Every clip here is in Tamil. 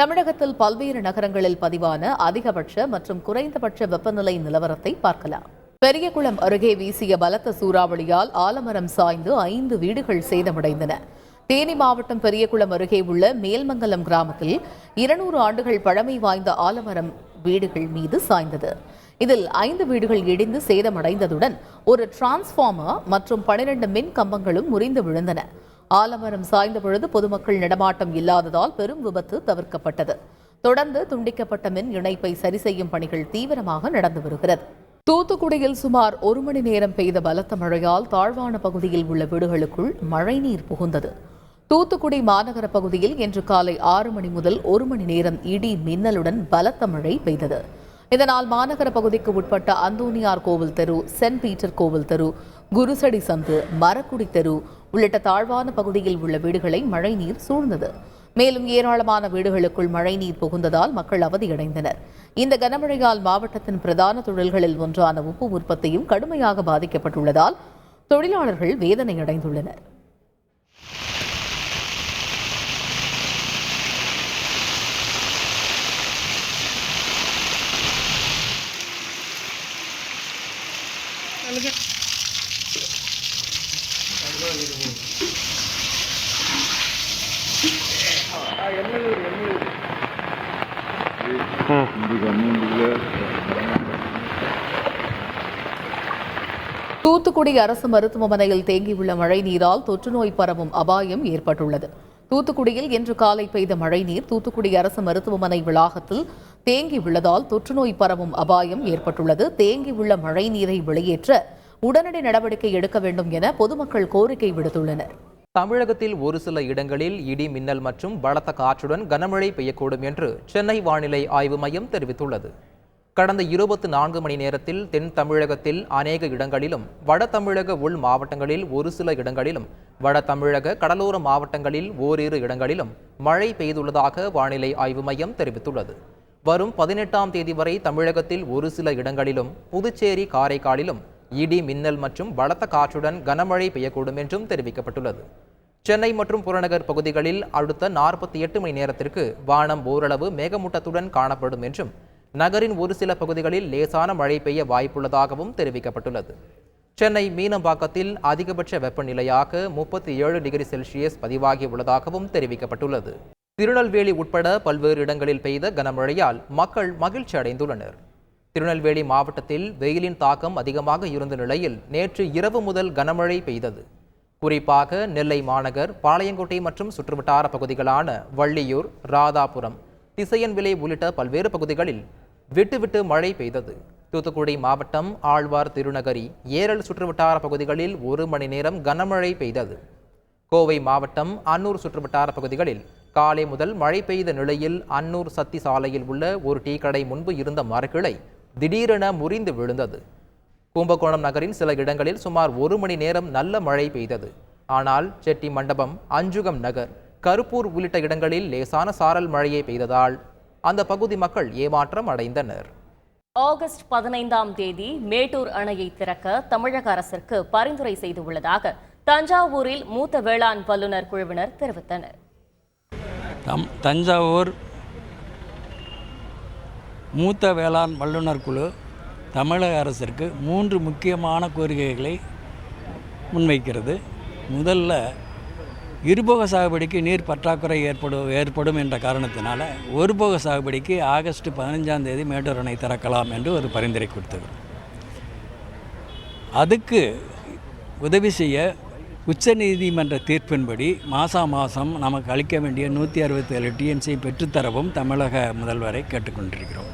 தமிழகத்தில் பல்வேறு நகரங்களில் பதிவான அதிகபட்ச மற்றும் குறைந்தபட்ச வெப்பநிலை நிலவரத்தை பார்க்கலாம். பெரியகுளம் அருகே வீசிய பலத்த சூறாவளியால் ஆலமரம் சாய்ந்து ஐந்து வீடுகள் சேதமடைந்தன. தேனி மாவட்டம் பெரியகுளம் அருகே உள்ள மேல்மங்கலம் கிராமத்தில் இருநூறு ஆண்டுகள் பழமை வாய்ந்த ஆலமரம் வீடுகள் மீது சாய்ந்தது. இதில் ஐந்து வீடுகள் இடிந்து சேதமடைந்ததுடன் ஒரு டிரான்ஸ்ஃபார்மர் மற்றும் பனிரெண்டு மின் கம்பங்களும் முறிந்து விழுந்தன. ஆலமரம் சாய்ந்த பொழுது பொதுமக்கள் நடமாட்டம் இல்லாததால் பெரும் விபத்து தவிர்க்கப்பட்டது. தொடர்ந்து துண்டிக்கப்பட்ட மின் இணைப்பை சரி செய்யும் பணிகள் தீவிரமாக நடந்து வருகிறது. தூத்துக்குடியில் சுமார் ஒரு மணி நேரம் பெய்த பலத்த மழையால் தாழ்வான பகுதியில் உள்ள வீடுகளுக்குள் மழைநீர் புகுந்தது. தூத்துக்குடி மாநகர பகுதியில் இன்று காலை ஆறு மணி முதல் ஒரு மணி நேரம் இடி மின்னலுடன் பலத்த மழை பெய்தது. இதனால் மாநகர பகுதிக்கு உட்பட்ட அந்தோனியார் கோவில் தெரு சென்ட் பீட்டர் கோவில் தெரு குருசடி சந்து மரக்குடி தெரு உள்ளிட்ட தாழ்வான பகுதியில் உள்ள வீடுகளை மழைநீர் சூழ்ந்தது. மேலும் ஏராளமான வீடுகளுக்குள் மழைநீர் புகுந்ததால் மக்கள் அவதியடைந்தனர். இந்த கனமழையால் மாவட்டத்தின் பிரதான தொழில்களில் ஒன்றான உப்பு உற்பத்தியும் கடுமையாக பாதிக்கப்பட்டுள்ளதால் தொழிலாளர்கள் வேதனையடைந்துள்ளனர். தூத்துக்குடி அரசு மருத்துவமனையில் தேங்கியுள்ள மழைநீரால் தொற்றுநோய் பரவும் அபாயம் ஏற்பட்டுள்ளது. தூத்துக்குடியில் இன்று காலை பெய்த மழைநீர் தூத்துக்குடி அரசு மருத்துவமனை வளாகத்தில் தேங்கியுள்ளதால் தொற்றுநோய் பரவும் அபாயம் ஏற்பட்டுள்ளது. தேங்கியுள்ள மழைநீரை வெளியேற்ற உடனடி நடவடிக்கை எடுக்க வேண்டும் என பொதுமக்கள் கோரிக்கை விடுத்துள்ளனர். தமிழகத்தில் ஒரு சில இடங்களில் இடி மின்னல் மற்றும் பலத்த காற்றுடன் கனமழை பெய்யக்கூடும் என்று சென்னை வானிலை ஆய்வு மையம் தெரிவித்துள்ளது. கடந்த இருபத்தி நான்கு மணி நேரத்தில் தென் தமிழகத்தில் அநேக இடங்களிலும் வட தமிழக உள் மாவட்டங்களில் ஒரு சில இடங்களிலும் வட தமிழக கடலோர மாவட்டங்களில் ஓரிரு இடங்களிலும் மழை பெய்துள்ளதாக வானிலை ஆய்வு மையம் தெரிவித்துள்ளது. வரும் பதினெட்டாம் தேதி வரை தமிழகத்தில் ஒரு சில இடங்களிலும் புதுச்சேரி காரைக்காலிலும் இடி மின்னல் மற்றும் பலத்த காற்றுடன் கனமழை பெய்யக்கூடும் என்றும் தெரிவிக்கப்பட்டுள்ளது. சென்னை மற்றும் புறநகர் பகுதிகளில் அடுத்த நாற்பத்தி எட்டு மணி நேரத்திற்கு வானம் ஓரளவு மேகமூட்டத்துடன் காணப்படும் என்றும் நகரின் ஒரு சில பகுதிகளில் லேசான மழை பெய்ய வாய்ப்புள்ளதாகவும் தெரிவிக்கப்பட்டுள்ளது. சென்னை மீனம்பாக்கத்தில் அதிகபட்ச வெப்பநிலையாக முப்பத்தி ஏழு டிகிரி செல்சியஸ் பதிவாகி உள்ளதாகவும் தெரிவிக்கப்பட்டுள்ளது. திருநெல்வேலி உட்பட பல்வேறு இடங்களில் பெய்த கனமழையால் மக்கள் மகிழ்ச்சி அடைந்துள்ளனர் திருநெல்வேலி மாவட்டத்தில் வெயிலின் தாக்கம் அதிகமாக இருந்த நிலையில் நேற்று இரவு முதல் கனமழை பெய்தது. குறிப்பாக நெல்லை மாநகர் பாளையங்கோட்டை மற்றும் சுற்றுவட்டார பகுதிகளான வள்ளியூர் ராதாபுரம் திசையன்விலை உள்ளிட்ட பல்வேறு பகுதிகளில் விட்டுவிட்டு மழை பெய்தது. தூத்துக்குடி மாவட்டம் ஆழ்வார் திருநகரி ஏரல் சுற்றுவட்டார பகுதிகளில் ஒரு மணி நேரம் கனமழை பெய்தது. கோவை மாவட்டம் அன்னூர் சுற்றுவட்டார பகுதிகளில் காலை முதல் மழை பெய்த நிலையில் அன்னூர் சத்தி சாலையில் உள்ள ஒரு டீ கடை முன்பு இருந்த மரக்கிளை திடீரென முறிந்து விழுந்தது. கும்பகோணம் நகரின் சில இடங்களில் சுமார் ஒரு மணி நேரம் நல்ல மழை பெய்தது. ஆனால் செட்டி மண்டபம் அஞ்சுகம் நகர் கருப்பூர் உள்ளிட்ட இடங்களில் லேசான சாரல் மழையே பெய்ததால் அந்த பகுதி மக்கள் ஏமாற்றம் அடைந்தனர். ஆகஸ்ட் பதினைந்தாம் தேதி மேட்டூர் அணையை திறக்க தமிழக அரசிற்கு பரிந்துரை செய்துள்ளதாக தஞ்சாவூரில் மூத்த வேளாண் வல்லுநர் குழுவினர் தெரிவித்தனர். தம் தஞ்சாவூர் மூத்த வேளாண் வல்லுநர் குழு தமிழக அரசிற்கு மூன்று முக்கியமான கோரிக்கைகளை முன்வைக்கிறது. முதல்ல இருபோக சாகுபடிக்கு நீர் பற்றாக்குறை ஏற்படும் ஏற்படும் என்ற காரணத்தினால ஒருபோக சாகுபடிக்கு ஆகஸ்ட் பதினஞ்சாம் தேதி மேட்டூர் அணை திறக்கலாம் என்று ஒரு பரிந்துரை கொடுத்தது அதுக்கு உதவி செய்ய உச்சநீதிமன்ற தீர்ப்பின்படி மாதா மாதம் நமக்கு அளிக்க வேண்டிய நூற்றி அறுபத்தேழு டிஎன்சியை பெற்றுத்தரவும் தமிழக முதல்வரை கேட்டுக்கொண்டிருக்கிறோம்.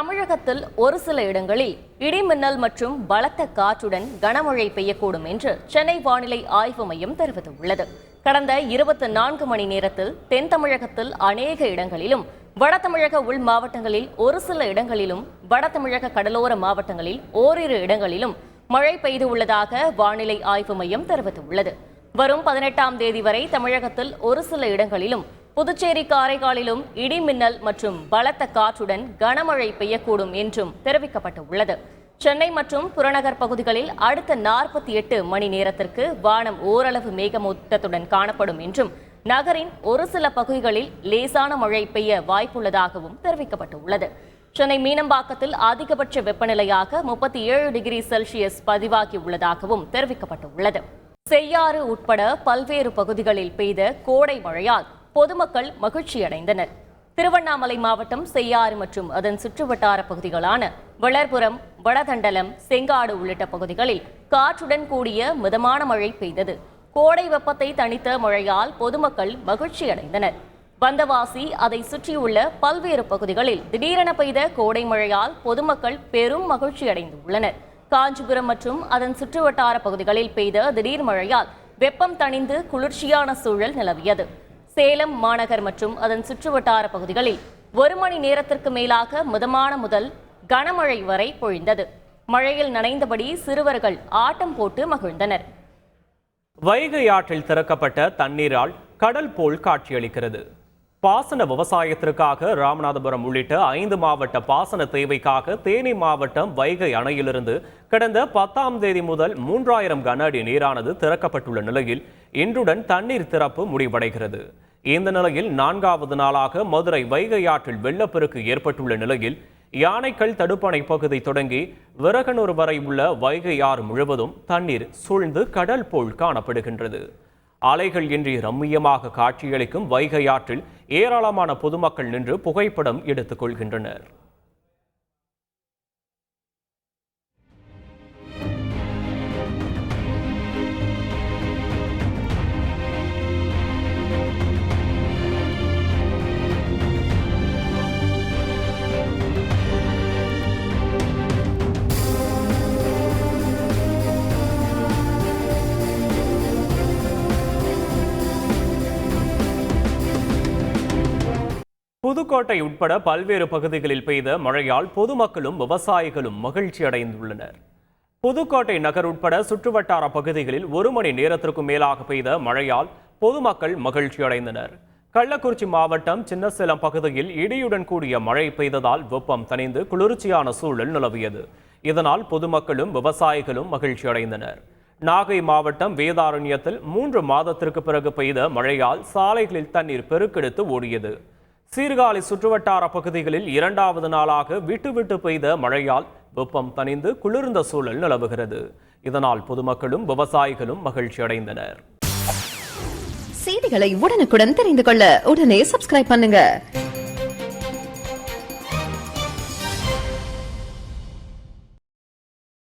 தமிழகத்தில் ஒரு சில இடங்களில் இடிமின்னல் மற்றும் பலத்த காற்றுடன் கனமழை பெய்யக்கூடும் என்று சென்னை வானிலை ஆய்வு மையம் தெரிவித்துள்ளது. கடந்த இருபத்தி நான்கு மணி நேரத்தில் தென் தமிழகத்தில் அநேக இடங்களிலும் வட தமிழக உள் மாவட்டங்களில் ஒரு சில இடங்களிலும் வட தமிழக கடலோர மாவட்டங்களில் ஓரிரு இடங்களிலும் மழை பெய்து உள்ளதாக வானிலை ஆய்வு மையம் தெரிவித்துள்ளது. வரும் பதினெட்டாம் தேதி வரை தமிழகத்தில் ஒரு சில இடங்களிலும் புதுச்சேரி காரைக்காலிலும் இடி மின்னல் மற்றும் பலத்த காற்றுடன் கனமழை பெய்யக்கூடும் என்றும் தெரிவிக்கப்பட்டுள்ளது. சென்னை மற்றும் புறநகர் பகுதிகளில் அடுத்த நாற்பத்தி எட்டு மணி நேரத்திற்கு வானம் ஓரளவு மேகமூட்டத்துடன் காணப்படும் என்றும் நகரின் ஒரு சில பகுதிகளில் லேசான மழை பெய்ய வாய்ப்புள்ளதாகவும் தெரிவிக்கப்பட்டுள்ளது. சென்னை மீனம்பாக்கத்தில் அதிகபட்ச வெப்பநிலையாக முப்பத்தி ஏழு டிகிரி செல்சியஸ் பதிவாகியுள்ளதாகவும் தெரிவிக்கப்பட்டுள்ளது. செய்யாறு உட்பட பல்வேறு பகுதிகளில் பெய்த கோடை மழையால் பொதுமக்கள் மகிழ்ச்சியடைந்தனர். திருவண்ணாமலை மாவட்டம் செய்யாறு மற்றும் அதன் சுற்றுவட்டார பகுதிகளான வளர்புரம் வடதண்டலம் செங்காடு உள்ளிட்ட பகுதிகளில் காற்றுடன் கூடிய மிதமான மழை பெய்தது. கோடை வெப்பத்தை தணித்த மழையால் பொதுமக்கள் மகிழ்ச்சியடைந்தனர். வந்தவாசி அதை சுற்றியுள்ள பல்வேறு பகுதிகளில் திடீரென பெய்த கோடை மழையால் பொதுமக்கள் பெரும் மகிழ்ச்சி அடைந்துள்ளனர் காஞ்சிபுரம் மற்றும் அதன் சுற்றுவட்டார பகுதிகளில் பெய்த திடீர் மழையால் வெப்பம் தணிந்து குளிர்ச்சியான சூழல் நிலவியது. சேலம் மாநகர் மற்றும் அதன் சுற்றுவட்டார பகுதிகளில் ஒரு மணி நேரத்திற்கு மேலாக மிதமான முதல் கனமழை வரை பொழிந்தது. மழையில் நனைந்தபடி சிறுவர்கள் ஆட்டம் போட்டு மகிழ்ந்தனர். வைகை ஆற்றில் திறக்கப்பட்ட தண்ணீரால் கடல் போல் காட்சியளிக்கிறது. பாசன விவசாயத்திற்காக ராமநாதபுரம் உள்ளிட்ட ஐந்து மாவட்ட பாசன தேவைக்காக தேனி மாவட்டம் வைகை அணையிலிருந்து கடந்த பத்தாம் தேதி முதல் மூன்றாயிரம் கன அடி நீரானது திறக்கப்பட்டுள்ள நிலையில் இன்றுடன் தண்ணீர் திறப்பு முடிவடைகிறது. இந்த நிலையில் நான்காவது நாளாக மதுரை வைகை ஆற்றில் வெள்ளப்பெருக்கு ஏற்பட்டுள்ள நிலையில் யானைக்கல் தடுப்பணை பகுதி தொடங்கி விறகனூர் வரை உள்ள வைகை ஆறு முழுவதும் தண்ணீர் சூழ்ந்து கடல் போல் காணப்படுகின்றது. அலைகள் இன்றி ரம்மியமாக காட்சியளிக்கும் வைகை ஆற்றில் ஏராளமான பொதுமக்கள் நின்று புகைப்படம் எடுத்துக் கொள்கின்றனர். புதுக்கோட்டை உட்பட பல்வேறு பகுதிகளில் பெய்த மழையால் பொதுமக்களும் விவசாயிகளும் மகிழ்ச்சி அடைந்துள்ளனர். புதுக்கோட்டை நகர் உட்பட சுற்றுவட்டார பகுதிகளில் ஒரு மணி நேரத்திற்கும் மேலாக பெய்த மழையால் பொதுமக்கள் மகிழ்ச்சி அடைந்தனர். கள்ளக்குறிச்சி மாவட்டம் சின்னசேலம் பகுதியில் இடியுடன் கூடிய மழை பெய்ததால் வெப்பம் தணிந்து குளிர்ச்சியான சூழல் நிலவியது. இதனால் பொதுமக்களும் விவசாயிகளும் மகிழ்ச்சி அடைந்தனர். நாகை மாவட்டம் வேதாரண்யத்தில் மூன்று மாதத்திற்கு பிறகு பெய்த மழையால் சாலைகளில் தண்ணீர் பெருக்கெடுத்து ஓடியது. சீர்காழி சுற்றுவட்டார பகுதிகளில் இரண்டாவது நாளாக விட்டு விட்டு பெய்த மழையால் வெப்பம் தணிந்து குளிர்ந்த சூழல் நிலவுகிறது. இதனால் பொதுமக்களும் விவசாயிகளும் மகிழ்ச்சி அடைந்தனர். செய்திகளை உடனுக்குடன் தெரிந்து கொள்ள உடனே சப்ஸ்கிரைப் பண்ணுங்க.